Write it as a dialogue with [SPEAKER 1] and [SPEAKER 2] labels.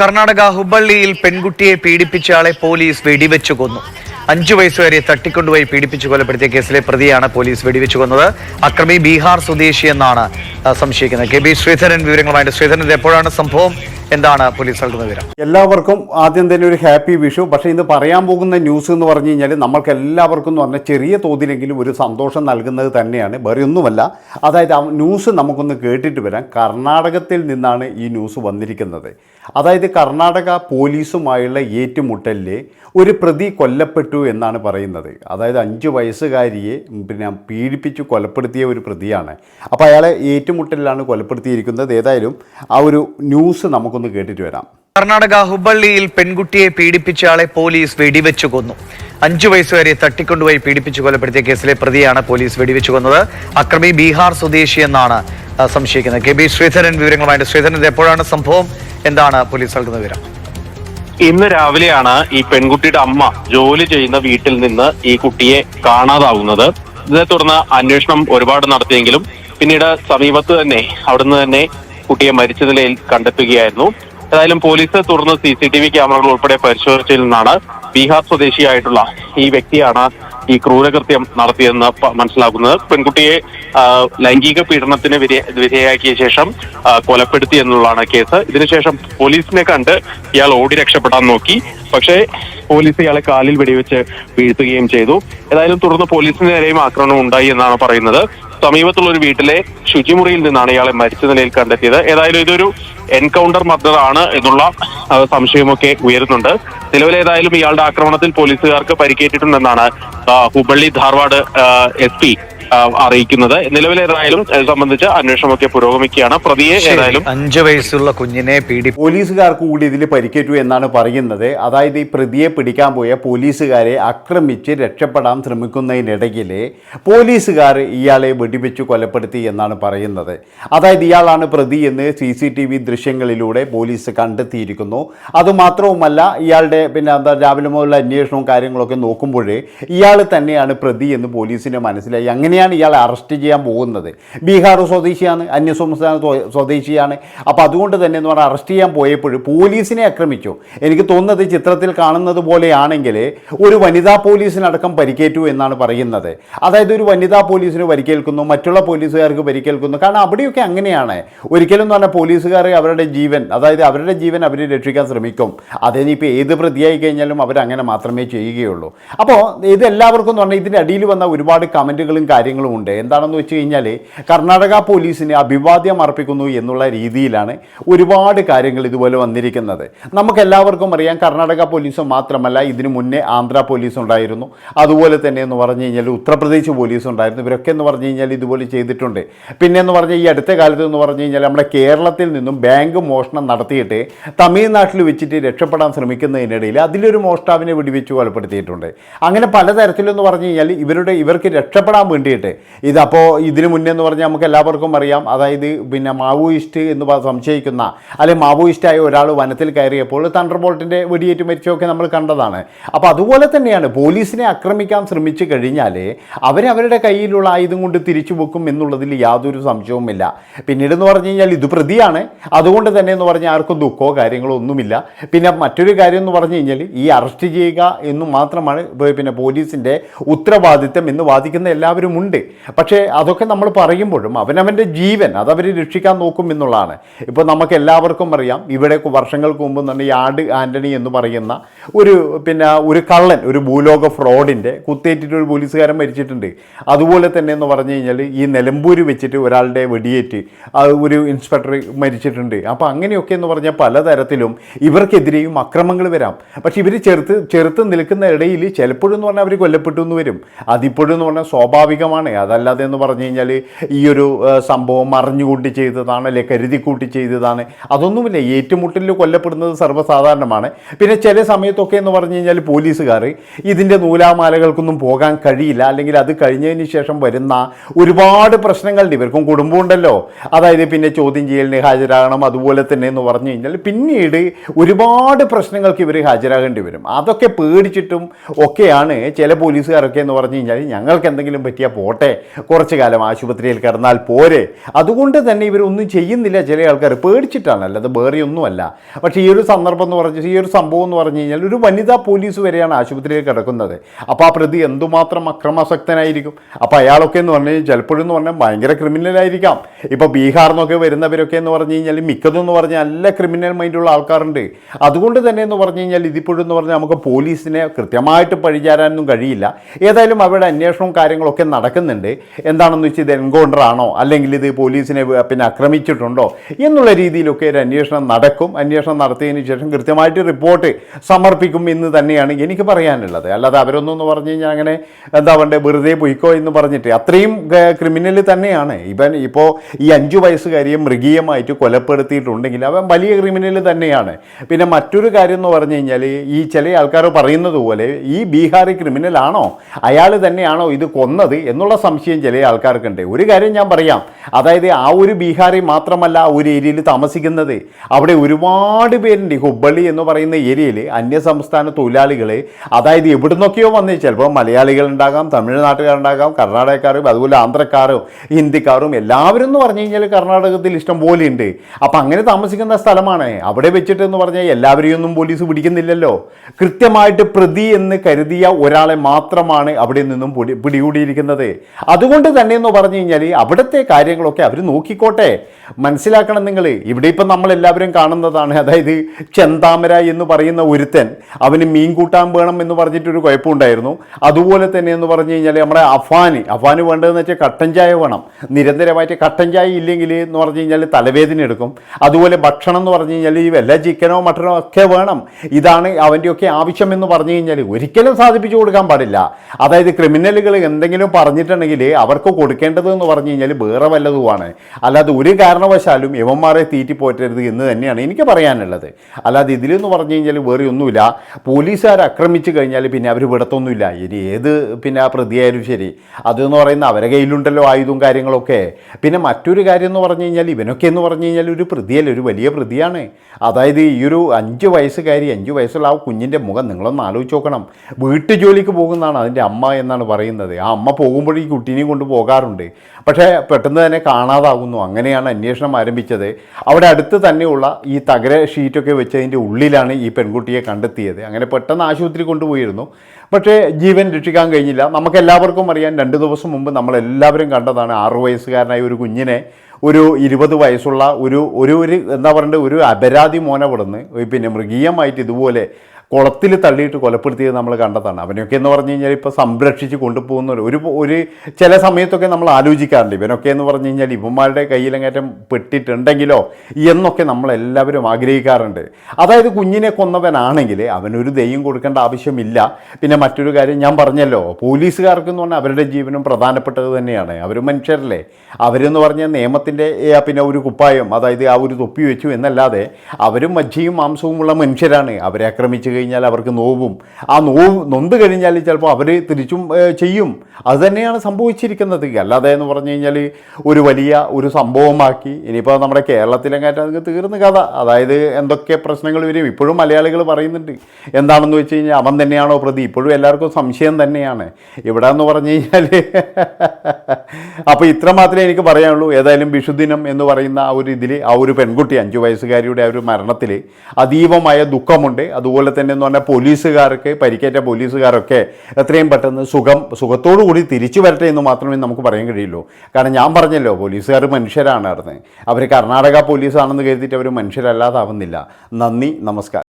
[SPEAKER 1] കർണാടക ഹുബള്ളിയിൽ പെൺകുട്ടിയെ പീഡിപ്പിച്ചയാളെ പോലീസ് വെടിവെച്ചു കൊന്നു. അഞ്ചു വയസ്സുകാരെ തട്ടിക്കൊണ്ടുപോയി പീഡിപ്പിച്ചു കൊലപ്പെടുത്തിയ കേസിലെ പ്രതിയാണ് പോലീസ് വെടിവെച്ചു കൊന്നത്. അക്രമി ബീഹാർ സ്വദേശി എന്നാണ് സംശയിക്കുന്നത്. കെ ബി ശ്രീധരൻ വിവരങ്ങളുമായിട്ട് ശ്രീധരൻ എപ്പോഴാണ് സംഭവം? എന്താണ് പോലീസ് നൽകുന്ന വിവരം?
[SPEAKER 2] എല്ലാവർക്കും ആദ്യം തന്നെ ഒരു ഹാപ്പി വിഷു. പക്ഷേ ഇന്ന് പറയാൻ പോകുന്ന ന്യൂസ് എന്ന് പറഞ്ഞു കഴിഞ്ഞാൽ നമ്മൾക്ക് എല്ലാവർക്കും എന്ന് പറഞ്ഞാൽ ചെറിയ തോതിലെങ്കിലും ഒരു സന്തോഷം നൽകുന്നത് തന്നെയാണ്. വേറെ ഒന്നുമല്ല. അതായത് ആ ന്യൂസ് നമുക്കൊന്ന് കേട്ടിട്ട് വരാം. കർണാടകത്തിൽ നിന്നാണ് ഈ ന്യൂസ് വന്നിരിക്കുന്നത്. അതായത് കർണാടക പോലീസുമായുള്ള ഏറ്റുമുട്ടലിൽ ഒരു പ്രതി കൊല്ലപ്പെട്ടു എന്നാണ് പറയുന്നത്. അതായത് അഞ്ച് വയസ്സുകാരിയെ പിന്നെ പീഡിപ്പിച്ചു കൊലപ്പെടുത്തിയ ഒരു പ്രതിയാണ്. അപ്പോൾ അയാളെ ഏറ്റുമുട്ടലിലാണ് കൊലപ്പെടുത്തിയിരിക്കുന്നത്. ഏതായാലും ആ ഒരു ന്യൂസ് നമുക്കൊന്ന് കേട്ടിട്ട് വരാം.
[SPEAKER 1] കർണാടക ഹുബള്ളിയിൽ പെൺകുട്ടിയെ പീഡിപ്പിച്ച ആളെ പോലീസ് വെടിവെച്ചു കൊന്നു. അഞ്ചു വയസ്സുകാരെ തട്ടിക്കൊണ്ടുപോയി പീഡിപ്പിച്ചു കൊലപ്പെടുത്തിയ കേസിലെ പ്രതിയാണ് പോലീസ് വെടിവെച്ചു കൊന്നത്. അക്രമി ബീഹാർ സ്വദേശി എന്നാണ് സംശയിക്കുന്നത്. കെ ബി ശ്രീധരൻ വിവരങ്ങളുമായി ശ്രീധരൻ ഇത് എപ്പോഴാണ് സംഭവം? എന്താണ് പോലീസ് നൽകുന്ന വിവരം?
[SPEAKER 3] ഇന്ന് രാവിലെയാണ് ഈ പെൺകുട്ടിയുടെ അമ്മ ജോലി ചെയ്യുന്ന വീട്ടിൽ നിന്ന് ഈ കുട്ടിയെ കാണാതാവുന്നത്. ഇതിനെ തുടർന്ന് അന്വേഷണം ഒരുപാട് നടത്തിയെങ്കിലും പിന്നീട് സമീപത്ത് തന്നെ അവിടുന്ന് തന്നെ കുട്ടിയെ മരിച്ച നിലയിൽ കണ്ടെത്തുകയായിരുന്നു. ഏതായാലും പോലീസ് തുടർന്ന് സി സി ടി വി ക്യാമറകൾ ഉൾപ്പെടെ പരിശോധിച്ചതിൽ നിന്നാണ് ബീഹാർ സ്വദേശിയായിട്ടുള്ള ഈ വ്യക്തിയാണ് ഈ ക്രൂരകൃത്യം നടത്തിയെന്ന് മനസ്സിലാക്കുന്നത് പെൺകുട്ടിയെ ലൈംഗിക പീഡനത്തിന് വിധേയാക്കിയ ശേഷം കൊലപ്പെടുത്തി എന്നുള്ളതാണ് കേസ്. ഇതിനുശേഷം പോലീസിനെ കണ്ട് ഇയാൾ ഓടി രക്ഷപ്പെടാൻ നോക്കി. പക്ഷേ പോലീസ് ഇയാളെ കാലിൽ വെടിവെച്ച് വീഴ്ത്തുകയും ചെയ്തു. ഏതായാലും തുടർന്ന് പോലീസിന് നേരെയും ആക്രമണം ഉണ്ടായി എന്നാണ് പറയുന്നത്. സമീപത്തുള്ള ഒരു വീട്ടിലെ ശുചിമുറിയിൽ നിന്നാണ് ഇയാളെ മരിച്ച നിലയിൽ കണ്ടെത്തിയത്. ഏതായാലും ഇതൊരു എൻകൗണ്ടർ മർഡർ ആണ് എന്നുള്ള സംശയമൊക്കെ ഉയരുന്നുണ്ട്. നിലവിലേതായാലും ഇയാളുടെ ആക്രമണത്തിൽ പോലീസുകാർക്ക് പരിക്കേറ്റിട്ടുണ്ടെന്നാണ് ഹുബള്ളി ധാർവാഡ് എസ് അറിയിക്കുന്നത്. നിലവിൽ ഏതായാലും ഇത് സംബന്ധിച്ച് അന്വേഷണമൊക്കെ പുരോഗമിക്കുകയാണ്. പ്രതിയെ ഏതായാലും
[SPEAKER 1] അഞ്ചു വയസ്സുള്ള കുഞ്ഞിനെ പീഡി
[SPEAKER 2] പോലീസുകാർക്ക് കൂടി ഇതിൽ പരിക്കേറ്റു എന്നാണ് പറയുന്നത്. അതായത് ഈ പ്രതിയെ പിടിക്കാൻ പോയ പോലീസുകാരെ ആക്രമിച്ച് രക്ഷപ്പെടാൻ ശ്രമിക്കുന്നതിനിടയിൽ പോലീസുകാർ ഇയാളെ വെടിവെച്ച് കൊലപ്പെടുത്തി എന്നാണ് പറയുന്നത്. അതായത് ഇയാളാണ് പ്രതി എന്ന് സി സി ടി വി ദൃശ്യങ്ങളിലൂടെ പോലീസ് കണ്ടെത്തിയിരിക്കുന്നു. അതുമാത്രവുമല്ല ഇയാളുടെ പിന്നെ എന്താ രാവിലെ മുതലുള്ള അന്വേഷണവും കാര്യങ്ങളൊക്കെ നോക്കുമ്പോൾ ഇയാൾ തന്നെയാണ് പ്രതി എന്ന് പോലീസിന് മനസ്സിലായി. അങ്ങനെയാണ് ഇയാളെ അറസ്റ്റ് ചെയ്യാൻ പോകുന്നത്? ബീഹാർ സ്വദേശിയാണ് അന്യ സംസ്ഥാന സ്വദേശിയാണ്. അപ്പോൾ അതുകൊണ്ട് തന്നെ എന്ന് പറഞ്ഞാൽ അറസ്റ്റ് ചെയ്യാൻ പോയപ്പോൾ പോലീസിനെ ആക്രമിച്ചു. എനിക്ക് തോന്നുന്നത് ചിത്രത്തിൽ കാണുന്നത് പോലെയാണെങ്കിൽ ഒരു വനിതാ പോലീസിനടക്കം പരിക്കേറ്റു എന്നാണ് പറയുന്നത്. അതായത് ഒരു വനിതാ പോലീസിന് പരിക്കേൽക്കുന്നു മറ്റുള്ള പോലീസുകാർക്ക് പരിക്കേൽക്കുന്നു. കാരണം അവിടെയൊക്കെ അങ്ങനെയാണ്. ഒരിക്കലും എന്ന് പറഞ്ഞാൽ പോലീസുകാർ അവരുടെ ജീവൻ അതായത് അവരുടെ ജീവൻ അവർ രക്ഷിക്കാൻ ശ്രമിക്കും. അതിനിപ്പോൾ ഏത് പ്രതിയായി കഴിഞ്ഞാലും അവരങ്ങനെ മാത്രമേ ചെയ്യുകയുള്ളൂ. അപ്പോൾ ഇത് എല്ലാവർക്കും എന്ന് പറഞ്ഞാൽ ഇതിന്റെ അടിയിൽ വന്ന ഒരുപാട് കമന്റുകളും കാര്യങ്ങളും ഉണ്ട് എന്താണെന്ന് വെച്ച് കഴിഞ്ഞാൽ കർണാടക പോലീസിന് അഭിവാദ്യം അർപ്പിക്കുന്നു എന്നുള്ള രീതിയിലാണ് ഒരുപാട് കാര്യങ്ങൾ ഇതുപോലെ വന്നിരിക്കുന്നത്. നമുക്കെല്ലാവർക്കും അറിയാം കർണാടക പോലീസ് മാത്രമല്ല ഇതിനു മുന്നേ ആന്ധ്ര പോലീസ് ഉണ്ടായിരുന്നു അതുപോലെ തന്നെ എന്ന് പറഞ്ഞു കഴിഞ്ഞാൽ ഉത്തർപ്രദേശ് പോലീസ് ഉണ്ടായിരുന്നു ഇവരൊക്കെ എന്ന് പറഞ്ഞു കഴിഞ്ഞാൽ ഇതുപോലെ ചെയ്തിട്ടുണ്ട്. പിന്നെ എന്ന് പറഞ്ഞാൽ ഈ അടുത്ത കാലത്ത് എന്ന് പറഞ്ഞു കഴിഞ്ഞാൽ നമ്മുടെ കേരളത്തിൽ നിന്നും ബാങ്ക് മോഷണം നടത്തിയിട്ട് തമിഴ്നാട്ടിൽ വെച്ചിട്ട് രക്ഷപ്പെടാൻ ശ്രമിക്കുന്നതിനിടയിൽ അതിലൊരു മോഷ്ടാവിനെ വെടിവെച്ച് കൊലപ്പെടുത്തിയിട്ടുണ്ട്. അങ്ങനെ പലതരത്തിലെന്ന് പറഞ്ഞു കഴിഞ്ഞാൽ ഇവരുടെ ഇവർക്ക് രക്ഷപ്പെടാൻ വേണ്ടിയിട്ട് ഇതപ്പോൾ ഇതിനു മുന്നേ എന്ന് പറഞ്ഞാൽ നമുക്ക് എല്ലാവർക്കും അറിയാം. അതായത് പിന്നെ മാവോയിസ്റ്റ് എന്ന് സംശയിക്കുന്ന അല്ലെ മാവോയിസ്റ്റായ ഒരാൾ വനത്തിൽ കയറിയപ്പോൾ തണ്ടർ ബോൾട്ടിന്റെ വെടിയേറ്റ് മരിച്ചൊക്കെ നമ്മൾ കണ്ടതാണ്. അപ്പോൾ അതുപോലെ തന്നെയാണ് പോലീസിനെ ആക്രമിക്കാൻ ശ്രമിച്ചു കഴിഞ്ഞാൽ അവരവരുടെ കയ്യിലുള്ള ആയുധം കൊണ്ട് തിരിച്ചു വെക്കും എന്നുള്ളതിൽ യാതൊരു സംശയവുമില്ല. പിന്നീട് എന്ന് പറഞ്ഞു കഴിഞ്ഞാൽ ഇത് പ്രതിയാണ്. അതുകൊണ്ട് തന്നെ എന്ന് പറഞ്ഞാൽ ആർക്കും ദുഃഖമോ കാര്യങ്ങളോ ഒന്നുമില്ല. പിന്നെ മറ്റൊരു കാര്യം എന്ന് പറഞ്ഞു കഴിഞ്ഞാൽ ഈ അറസ്റ്റ് ചെയ്യുക എന്ന് മാത്രമാണ് പിന്നെ പോലീസിന്റെ ഉത്തരവാദിത്തം എന്ന് വാദിക്കുന്ന എല്ലാവരും ഉണ്ട്. പക്ഷേ അതൊക്കെ നമ്മൾ പറയുമ്പോഴും അവനവന്റെ ജീവൻ അതവർ രക്ഷിക്കാൻ നോക്കും എന്നുള്ളതാണ്. ഇപ്പോൾ നമുക്ക് എല്ലാവർക്കും അറിയാം ഇവിടെ വർഷങ്ങൾക്ക് മുമ്പ് തന്നെ യാഡ് ആന്റണി എന്ന് പറയുന്ന ഒരു പിന്നെ ഒരു കള്ളൻ ഒരു ഭൂലോക ഫ്രോഡിന്റെ കുത്തേറ്റിട്ട് ഒരു പോലീസുകാരൻ മരിച്ചിട്ടുണ്ട്. അതുപോലെ തന്നെ എന്ന് പറഞ്ഞു കഴിഞ്ഞാൽ ഈ നിലമ്പൂര് വെച്ചിട്ട് ഒരാളുടെ വെടിയേറ്റ് ഒരു ഇൻസ്പെക്ടർ മരിച്ചിട്ടുണ്ട്. അപ്പോൾ അങ്ങനെയൊക്കെ എന്ന് പറഞ്ഞാൽ പലതരത്തിലും ഇവർക്കെതിരെയും അക്രമങ്ങൾ വരാം. പക്ഷേ ഇവർ ചെറുത്ത് ചെറുത്ത് നിൽക്കുന്ന ഇടയിൽ ചിലപ്പോഴും എന്ന് പറഞ്ഞാൽ അവർ കൊല്ലപ്പെട്ടു എന്ന് വരും. അതിപ്പോഴും എന്ന് പറഞ്ഞാൽ സ്വാഭാവികമാണ് അതല്ലാതെ എന്ന് പറഞ്ഞു കഴിഞ്ഞാൽ ഈ ഒരു സംഭവം അറിഞ്ഞുകൂട്ടി ചെയ്തതാണ് അല്ലെ കരുതിക്കൂട്ടി ചെയ്തതാണ്. അതൊന്നുമില്ല. ഏറ്റുമുട്ടലിൽ കൊല്ലപ്പെടുന്നത് സർവസാധാരണമാണ്. പിന്നെ ചില സമയത്തൊക്കെ എന്ന് പറഞ്ഞു കഴിഞ്ഞാൽ പോലീസുകാർ ഇതിന്റെ നൂലാമാലകൾക്കൊന്നും പോകാൻ കഴിയില്ല. അല്ലെങ്കിൽ അത് കഴിഞ്ഞതിന് ശേഷം വരുന്ന ഒരുപാട് പ്രശ്നങ്ങളുണ്ട്. ഇവർക്കും കുടുംബമുണ്ടല്ലോ. അതായത് പിന്നെ ചോദ്യം ചെയ്യലിന് ഹാജരാകണം അതുപോലെ തന്നെ എന്ന് പറഞ്ഞു കഴിഞ്ഞാൽ പിന്നീട് ഒരുപാട് പ്രശ്നങ്ങൾക്ക് ഇവർ ഹാജരാകേണ്ടി വരും. അതൊക്കെ പേടിച്ചിട്ടും ഒക്കെയാണ് ചില പോലീസുകാരൊക്കെ എന്ന് പറഞ്ഞു കഴിഞ്ഞാൽ ഞങ്ങൾക്ക് എന്തെങ്കിലും പറ്റിയാൽ പോട്ടെ. കുറച്ചു കാലം ആശുപത്രിയിൽ കിടന്നാൽ പോരെ. അതുകൊണ്ട് തന്നെ ഇവരൊന്നും ചെയ്യുന്നില്ല ചില ആൾക്കാർ പേടിച്ചിട്ടാണ്. അല്ലാതെ വേറെ ഒന്നുമല്ല. പക്ഷേ ഈ ഒരു സന്ദർഭം എന്ന് പറഞ്ഞാൽ ഈ ഒരു സംഭവം എന്ന് പറഞ്ഞു കഴിഞ്ഞാൽ ഒരു വനിതാ പോലീസ് വരെയാണ് ആശുപത്രിയിൽ കിടക്കുന്നത്. അപ്പോൾ ആ പ്രതി എന്തുമാത്രം അക്രമാസക്തനായിരിക്കും? അപ്പോൾ അയാളൊക്കെ എന്ന് പറഞ്ഞു കഴിഞ്ഞാൽ ചിലപ്പോഴും എന്ന് പറഞ്ഞാൽ ഭയങ്കര ക്രിമിനലായിരിക്കാം ഇപ്പോൾ ബീഹാർ നിന്നൊക്കെ വരുന്നവരൊക്കെ എന്ന് പറഞ്ഞു കഴിഞ്ഞാൽ മിക്കതും എന്ന് പറഞ്ഞാൽ നല്ല ക്രിമിനൽ മൈൻഡുള്ള ആൾക്കാരുണ്ട്. അതുകൊണ്ട് തന്നെ എന്ന് പറഞ്ഞു കഴിഞ്ഞാൽ ഇതിപ്പോഴും എന്ന് പറഞ്ഞാൽ നമുക്ക് പോലീസിനെ കൃത്യമായിട്ട് പഴിചാരാനൊന്നും കഴിയില്ല. ഏതായാലും അവരുടെ അന്വേഷണവും കാര്യങ്ങളൊക്കെ നടക്കുന്നുണ്ട്. എന്താണെന്ന് വെച്ചാൽ ഇത് എൻകൗണ്ടർ ആണോ? അല്ലെങ്കിൽ ഇത് പോലീസിനെ പിന്നെ ആക്രമിച്ചിട്ടുണ്ടോ? എന്നുള്ള രീതിയിലൊക്കെ ഒരു അന്വേഷണം നടക്കും. അന്വേഷണം നടത്തിയതിന് ശേഷം കൃത്യമായിട്ട് റിപ്പോർട്ട് സമർപ്പിക്കും എന്ന് തന്നെയാണ് എനിക്ക് പറയാനുള്ളത്. അല്ലാതെ അവരൊന്നും പറഞ്ഞു കഴിഞ്ഞാൽ അങ്ങനെ എന്താ വേണ്ടേ വെറുതെ പൊയ്ക്കോ എന്ന് പറഞ്ഞിട്ട് അത്രയും ക്രിമിനൽ തന്നെയാണ്. ഇവൻ ഇപ്പോൾ ഈ അഞ്ചു വയസ്സുകാരിയെ മൃഗീയമായിട്ട് കൊലപ്പെടുത്തിയിട്ടുണ്ടെങ്കിൽ അവൻ വലിയ ക്രിമിനൽ തന്നെയാണ്. പിന്നെ മറ്റൊരു കാര്യം എന്ന് പറഞ്ഞു കഴിഞ്ഞാൽ ഈ ചില ആൾക്കാർ പറയുന്നത് പോലെ ഈ ബീഹാറി ക്രിമിനൽ ആണോ? അയാൾ തന്നെയാണോ ഇത് കൊന്നത് എന്നുള്ള സംശയം ചില ആൾക്കാർക്കുണ്ട്. ഒരു കാര്യം ഞാൻ പറയാം. അതായത് ആ ഒരു ബീഹാറി മാത്രമല്ല ആ ഒരു ഏരിയയിൽ താമസിക്കുന്നത്. അവിടെ ഒരുപാട് പേരുണ്ട്. ഈ ഹുബ്ബള്ളി എന്ന് പറയുന്ന ഏരിയയിൽ അന്യസംസ്ഥാന തൊഴിലാളികൾ അതായത് എവിടുന്നൊക്കെയോ വന്ന് ചിലപ്പോൾ മലയാളികളുണ്ടാകാം തമിഴ്നാട്ടുകാരുണ്ടാകാം കർണാടകക്കാരും അതുപോലെ ആന്ധ്രക്കാരും ഹിന്ദിക്കാരും എല്ലാവരും എന്ന് പറഞ്ഞു കഴിഞ്ഞാൽ കർണാടകത്തിൽ ഇഷ്ടം പോലെ ഉണ്ട്. അപ്പം അങ്ങനെ താമസിക്കുന്ന സ്ഥലമാണ്. അവിടെ വെച്ചിട്ട് എന്ന് പറഞ്ഞാൽ എല്ലാവരെയും ഒന്നും പോലീസ് പിടിക്കുന്നില്ലല്ലോ. കൃത്യമായിട്ട് പ്രതി എന്ന് കരുതിയ ഒരാളെ മാത്രമാണ് അവിടെ നിന്നും പിടി പിടികൂടിയിരിക്കുന്നത്. അതുകൊണ്ട് തന്നെ എന്ന് പറഞ്ഞു കഴിഞ്ഞാൽ അവിടുത്തെ കാര്യങ്ങളൊക്കെ അവർ നോക്കിക്കോട്ടെ. മനസ്സിലാക്കണം നിങ്ങൾ ഇവിടെ ഇപ്പം നമ്മൾ എല്ലാവരും കാണുന്നതാണ്. അതായത് ചെന്താമര എന്ന് പറയുന്ന ഒരുത്തൻ അവന് മീൻ കൂട്ടാൻ വേണം എന്ന് പറഞ്ഞിട്ടൊരു കുഴപ്പമുണ്ടായിരുന്നു. അതുപോലെ തന്നെ എന്ന് പറഞ്ഞു കഴിഞ്ഞാൽ നമ്മുടെ അഫാന് അഫാന് വേണ്ടതെന്ന് വെച്ചാൽ കട്ടൻ ചായ വേണം. നിരന്തരമായിട്ട് കട്ടൻ ചായ ഇല്ലെങ്കിൽ എന്ന് പറഞ്ഞു കഴിഞ്ഞാൽ തലവേദന എടുക്കും. അതുപോലെ ഭക്ഷണം എന്ന് പറഞ്ഞു കഴിഞ്ഞാൽ ഈ വല്ല ചിക്കനോ മട്ടനോ ഒക്കെ വേണം. ഇതാണ് അവന്റെയൊക്കെ ആവശ്യം എന്ന് പറഞ്ഞു കഴിഞ്ഞാൽ ഒരിക്കലും സാധിപ്പിച്ചു കൊടുക്കാൻ പാടില്ല. അതായത് ക്രിമിനലുകൾ എന്തെങ്കിലും പറഞ്ഞിട്ടുണ്ടെങ്കിൽ അവർക്ക് കൊടുക്കേണ്ടത് എന്ന് പറഞ്ഞു കഴിഞ്ഞാൽ വേറെ വല്ലതുമാണ്. അല്ലാതെ ഒരു കാരണവശാലും യവന്മാരെ തീറ്റിപ്പോറ്റരുത് എന്ന് തന്നെയാണ് എനിക്ക് പറയാനുള്ളത്. അല്ലാതെ ഇതിലെന്ന് പറഞ്ഞു കഴിഞ്ഞാൽ വേറെ ഒന്നുമില്ല. പോലീസുകാർ ആക്രമിച്ചു കഴിഞ്ഞാൽ പിന്നെ അവർ വിടത്തൊന്നുമില്ല. ഇനി ഏത് പിന്നെ ആ പ്രതിയായാലും ശരി. അതെന്ന് പറയുന്ന അവരെ കയ്യിലുണ്ടല്ലോ ആയുധവും കാര്യങ്ങളൊക്കെ. പിന്നെ മറ്റൊരു കാര്യം എന്ന് പറഞ്ഞു കഴിഞ്ഞാൽ ഇവനൊക്കെ എന്ന് പറഞ്ഞു കഴിഞ്ഞാൽ ഒരു പ്രതിയല്ല ഒരു വലിയ പ്രതിയാണ്. അതായത് ഈ ഒരു അഞ്ച് വയസ്സുകാരി അഞ്ച് വയസ്സുള്ള ആ കുഞ്ഞിന്റെ മുഖം നിങ്ങളൊന്ന് ആലോചിച്ച് നോക്കണം. വീട്ടു ജോലിക്ക് പോകുന്നതാണ് അതിന്റെ അമ്മ എന്നാണ് പറയുന്നത്. ആ അമ്മ പോകുമ്പോൾ ഈ കുട്ടീനെയും കൊണ്ട് പോകാറുണ്ട്. പക്ഷേ പെട്ടെന്ന് തന്നെ കാണാതാകുന്നു അങ്ങനെയാണ് അന്വേഷണം ആരംഭിച്ചത്. അവിടെ അടുത്ത് തന്നെയുള്ള ഈ തകര ഷീറ്റൊക്കെ വെച്ചതിന്റെ ഉള്ളിലാണ് ഈ പെൺകുട്ടിയെ കണ്ടെത്തിയത്. അങ്ങനെ പെട്ടെന്ന് ആശുപത്രി കൊണ്ടുപോയിരുന്നു. പക്ഷേ ജീവൻ രക്ഷിക്കാൻ കഴിഞ്ഞില്ല. നമുക്ക് എല്ലാവർക്കും അറിയാം രണ്ട് ദിവസം മുമ്പ് നമ്മളെല്ലാവരും കണ്ടതാണ് ആറു വയസ്സുകാരനായ ഒരു കുഞ്ഞിനെ ഒരു ഇരുപത് വയസ്സുള്ള ഒരു ഒരു എന്താ പറയണ്ടത് ഒരു അപരാധി മോനെ വിടുന്ന് പിന്നെ മൃഗീയമായിട്ട് ഇതുപോലെ കുളത്തിൽ തള്ളിയിട്ട് കൊലപ്പെടുത്തിയത് നമ്മൾ കണ്ടതാണ്. അവനൊക്കെ എന്ന് പറഞ്ഞു കഴിഞ്ഞാൽ ഇപ്പോൾ സംരക്ഷിച്ച് കൊണ്ടുപോകുന്ന ഒരു ഒരു ചില സമയത്തൊക്കെ നമ്മൾ ആലോചിക്കാറുണ്ട് ഇവനൊക്കെ എന്ന് പറഞ്ഞു കഴിഞ്ഞാൽ ഇവന്മാരുടെ കയ്യിലെങ്ങാറ്റം പെട്ടിട്ടുണ്ടെങ്കിലോ എന്നൊക്കെ നമ്മളെല്ലാവരും ആഗ്രഹിക്കാറുണ്ട്. അതായത് കുഞ്ഞിനെ കൊന്നവനാണെങ്കിൽ അവനൊരു ദയ്യം കൊടുക്കേണ്ട ആവശ്യമില്ല. പിന്നെ മറ്റൊരു കാര്യം ഞാൻ പറഞ്ഞല്ലോ പോലീസുകാർക്ക് എന്ന് പറഞ്ഞാൽ അവരുടെ ജീവനും പ്രധാനപ്പെട്ടത് തന്നെയാണ്. അവർ മനുഷ്യരല്ലേ. അവരെന്ന് പറഞ്ഞാൽ നിയമത്തിന്റെ പിന്നെ ഒരു കുപ്പായം അതായത് ആ ഒരു തൊപ്പി വെച്ചു എന്നല്ലാതെ അവരും മജ്ജിയും മാംസവും ഉള്ള മനുഷ്യരാണ്. അവരെ ആക്രമിച്ചു കഴിഞ്ഞാൽ അവർക്ക് നോവും. ആ നോവ് നൊന്ത് കഴിഞ്ഞാൽ ചിലപ്പോൾ അവർ തിരിച്ചും ചെയ്യും. അത് തന്നെയാണ് സംഭവിച്ചിരിക്കുന്നത്. അല്ലാതെ എന്ന് പറഞ്ഞു കഴിഞ്ഞാൽ ഒരു വലിയ ഒരു സംഭവമാക്കി ഇനിയിപ്പോൾ നമ്മുടെ കേരളത്തിലെങ്ങാറ്റം അത് തീർന്ന കഥ. അതായത് എന്തൊക്കെ പ്രശ്നങ്ങൾ വരും. ഇപ്പോഴും മലയാളികൾ പറയുന്നുണ്ട്. എന്താണെന്ന് വെച്ച് കഴിഞ്ഞാൽ അവൻ തന്നെയാണോ പ്രതി? ഇപ്പോഴും എല്ലാവർക്കും സംശയം തന്നെയാണ്. ഇവിടെ എന്ന് പറഞ്ഞു കഴിഞ്ഞാൽ അപ്പോൾ ഇത്ര മാത്രമേ എനിക്ക് പറയാനുള്ളൂ. ഏതായാലും വിഷുദിനം എന്ന് പറയുന്ന ആ ഒരു ഇതിൽ ആ ഒരു പെൺകുട്ടി അഞ്ചു വയസ്സുകാരിയുടെ ആ ഒരു മരണത്തിൽ അതീവമായ ദുഃഖമുണ്ട്. അതുപോലെ തന്നെ എന്ന് പറഞ്ഞാൽ പോലീസുകാർക്ക് പരിക്കേറ്റ പോലീസുകാരൊക്കെ എത്രയും പെട്ടെന്ന് സുഖം സുഖത്തോടു കൂടി തിരിച്ചു വരട്ടെ എന്ന് മാത്രമേ നമുക്ക് പറയാൻ കഴിയുള്ളൂ. കാരണം ഞാൻ പറഞ്ഞല്ലോ പോലീസുകാർ മനുഷ്യരാണ് അവർ കർണാടക പോലീസാണെന്ന് കരുതിയിട്ട് അവർ മനുഷ്യരല്ലാതാവുന്നില്ല. നന്ദി നമസ്കാരം.